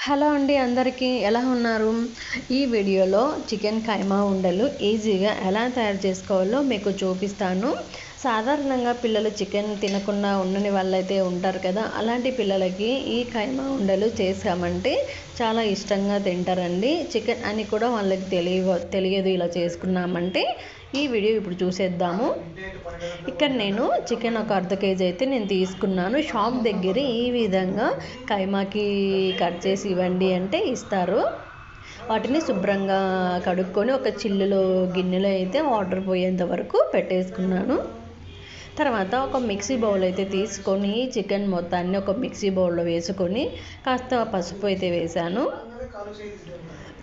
Hello అండి అందరికీ ఎలా ఉన్నారు? ఈ వీడియోలో చికెన్ కైమా ఉండలు ఈజీగా ఎలా తయారు చేసుకోవాలో మీకు చూపిస్తాను. సాధారణంగా పిల్లలు చికెన్ తినకుండా ఉండని వాళ్ళైతే ఉంటారు కదా అలాంటి పిల్లలకి ఈ కైమా ఉండలు చేసామంటే చాలా ఇష్టంగా తింటారండి. చికెన్ అని కూడా వాళ్ళకి తెలియ తెలియదు ఇలా చేసుకున్నామంటే. ఈ వీడియో ఇప్పుడు చూసేద్దాము. ఇక్కడ నేను చికెన్ ఒక అర్ధ కేజీ అయితే నేను తీసుకున్నాను. షాప్ దగ్గర ఈ విధంగా కైమాకి కట్ చేసి ఇవ్వండి అంటే ఇస్తారు. వాటిని శుభ్రంగా కడుక్కొని ఒక చిల్లులో గిన్నెలో అయితే వాటర్ పోయేంత వరకు పెట్టేసుకున్నాను. తర్వాత ఒక మిక్సీ బౌల్ అయితే తీసుకొని చికెన్ మొత్తాన్ని ఒక మిక్సీ బౌల్లో వేసుకొని కాస్త పసుపు అయితే వేసాను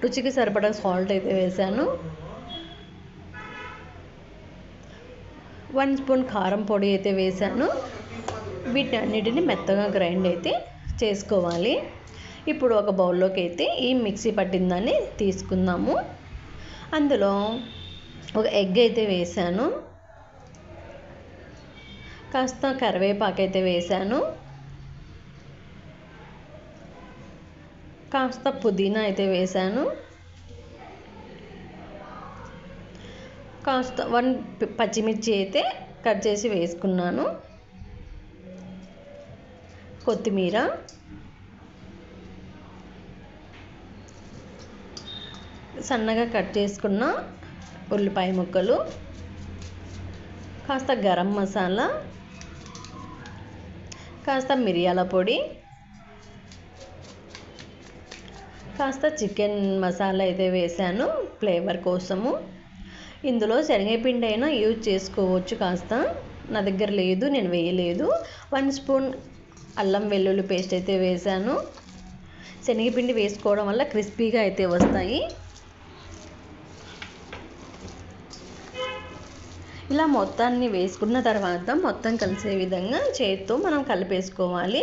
రుచికి సరిపడా సాల్ట్ అయితే వేసాను వన్ స్పూన్ కారం పొడి అయితే వేసాను వీటన్నిటిని మెత్తగా గ్రైండ్ అయితే చేసుకోవాలి. ఇప్పుడు ఒక బౌల్లోకి అయితే ఈ మిక్సీ పట్టిందని తీసుకుందాము. అందులో ఒక ఎగ్ అయితే వేసాను కాస్త కరివేపాకు అయితే వేసాను కాస్త పుదీనా అయితే వేసాను కాస్త వన్ పచ్చిమిర్చి అయితే కట్ చేసి వేసుకున్నాను. కొత్తిమీర. సన్నగా కట్ చేసుకున్న ఉల్లిపాయ ముక్కలు. కాస్త గరం మసాలా. కాస్త మిరియాల పొడి. కాస్త చికెన్ మసాలా అయితే వేసాను ఫ్లేవర్ కోసము. ఇందులో శనగపిండి అయినా యూజ్ చేసుకోవచ్చు కాస్త. నా దగ్గర లేదు నేను వేయలేదు. వన్ స్పూన్ అల్లం వెల్లుల్లి పేస్ట్ అయితే వేసాను శనగపిండి వేసుకోవడం వల్ల క్రిస్పీగా అయితే వస్తాయి. ఇలా మొత్తాన్ని వేసుకున్న తర్వాత మొత్తం కలిసే విధంగా చేతితో మనం కలిపేసుకోవాలి.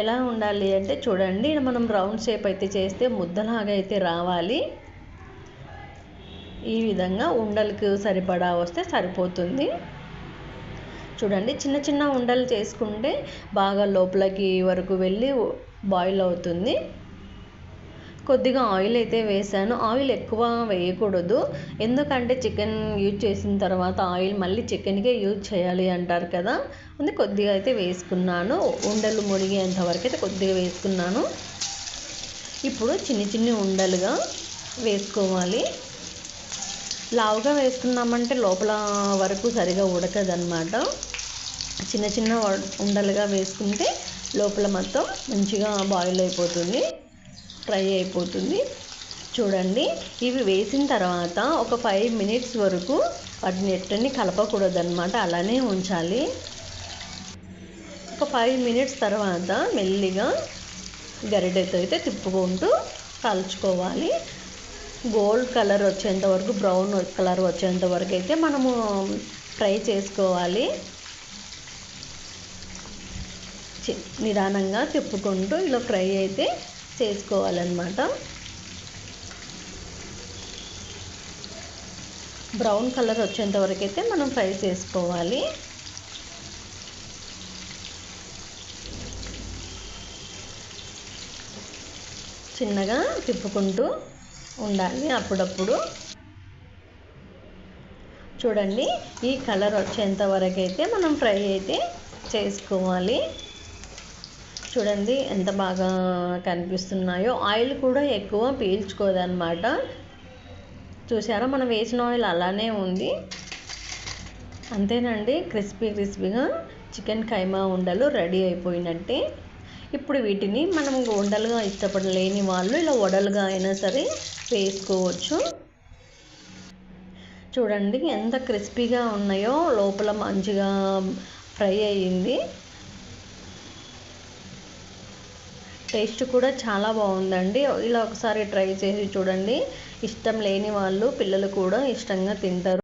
ఎలా ఉండాలి అంటే చూడండి మనం రౌండ్ షేప్ అయితే చేస్తే ముద్దలాగా అయితే రావాలి. ఈ విధంగా ఉండలకు సరిపడా వస్తే సరిపోతుంది. చూడండి చిన్న చిన్న ఉండలు చేసుకుంటే బాగా లోపలికి వరకు వెళ్ళి బాయిల్ అవుతుంది. కొద్దిగా ఆయిల్ అయితే వేసాను. ఆయిల్ ఎక్కువ వేయకూడదు. ఎందుకంటే చికెన్ యూజ్ చేసిన తర్వాత ఆయిల్ మళ్ళీ చికెన్కే యూజ్ చేయాలి అంటారు కదా. అందుకే కొద్దిగా అయితే వేసుకున్నాను. ఉండలు మునిగేంత వరకు అయితే కొద్దిగా వేసుకున్నాను. ఇప్పుడు చిన్ని చిన్ని ఉండలుగా వేసుకోవాలి. లావుగా వేసుకున్నామంటే లోపల వరకు సరిగా ఉడకదనమాట చిన్న చిన్న ఉండలుగా వేసుకుంటే లోపల మొత్తం మంచిగా బాయిల్ అయిపోతుంది ఫ్రై అయిపోతుంది. చూడండి ఇవి వేసిన తర్వాత ఒక ఫైవ్ మినిట్స్ వరకు వాటిని ఎట్టని కలపకూడదనమాట అలానే ఉంచాలి. ఒక ఫైవ్ మినిట్స్ తర్వాత మెల్లిగా గరిటెతో అయితే తిప్పుకుంటూ కలుచుకోవాలి. గోల్డ్ కలర్ వచ్చేంత వరకు బ్రౌన్ కలర్ వచ్చేంత వరకు అయితే మనము ఫ్రై చేసుకోవాలి. నిదానంగా తిప్పుకుంటూ ఇలా ఫ్రై అయితే చేసుకోవాలన్నమాట. బ్రౌన్ కలర్ వచ్చేంత వరకు అయితే మనం ఫ్రై చేసుకోవాలి. చిన్నగా తిప్పుకుంటూ ఉండాలి అప్పుడప్పుడు. చూడండి ఈ కలర్ వచ్చేంత వరకు అయితే మనం ఫ్రై అయితే చేసుకోవాలి. చూడండి ఎంత బాగా కనిపిస్తున్నాయో. ఆయిల్ కూడా ఎక్కువ పీల్చుకోదన్నమాట. చూసారా మనం వేసిన ఆయిల్ అలానే ఉంది. అంతేనండి క్రిస్పీ క్రిస్పీగా చికెన్ కైమా ఉండలు రెడీ అయిపోయినట్టే. ఇప్పుడు వీటిని మనం ఉండలుగా ఇష్టపడలేని వాళ్ళు ఇలా వడలుగా అయినా సరే వేసుకోవచ్చు. చూడండి ఎంత క్రిస్పీగా ఉన్నాయో లోపల మంచిగా ఫ్రై అయ్యింది. టేస్ట్ కూడా చాలా బాగుందండి. ఇలా ఒకసారి ట్రై చేసి చూడండి. ఇష్టం లేని వాళ్ళు పిల్లలు కూడా ఇష్టంగా తింటారు.